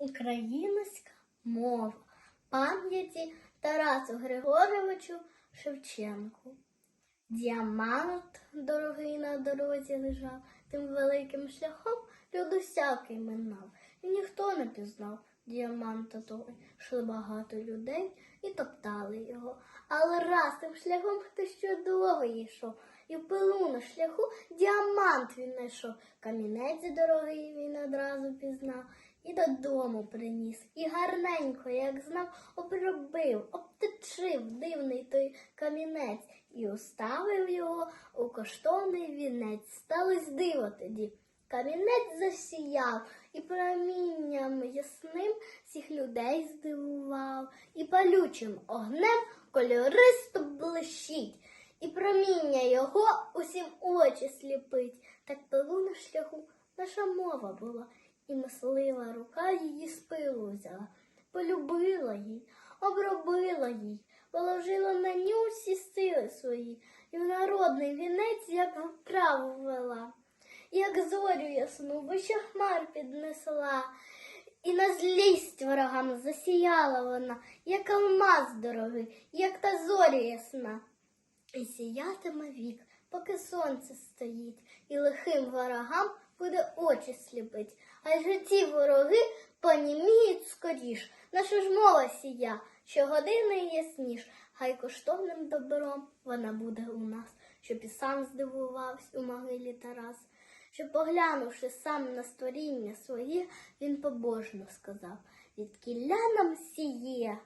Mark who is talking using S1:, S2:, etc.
S1: Українська мова пам'яті Тарасу Григоровичу Шевченку. Діамант дорогий на дорозі лежав, тим великим шляхом люд усякий минав, і ніхто не пізнав діаманта той. Йшли багато людей і топтали його. Але раз тим шляхом хтось ще довго йшов, і в пилу на шляху діамант він знайшов. Камінець дорогий він одразу пізнав. І додому приніс, і гарненько, як знав, обробив, обтечив дивний той камінець і уставив його у коштовний вінець. Сталось диво тоді. Камінець засіяв і промінням ясним всіх людей здивував, і палючим огнем кольористо блищить, і проміння його усім очі сліпить. Так пилу на шляху наша мова була, і мислива рука її з пилу взяла, полюбила їй, обробила їй, положила на ню всі сили свої, і в народний вінець, як вправу вела як зорю ясну, вище хмар піднесла, і на злість ворогам засіяла вона, як алмаз дорогий, як та зоря ясна. І сіятиме вік, поки сонце стоїть, і лихим ворогам буде очі сліпить. А ж ті вороги поніміють скоріш. Наша ж мова сія, щогодини ясніш, хай коштовним добром вона буде у нас, щоб і сам здивувався у могилі Тарас. Що, поглянувши сам на створіння своє, він побожно сказав, від нам сіє,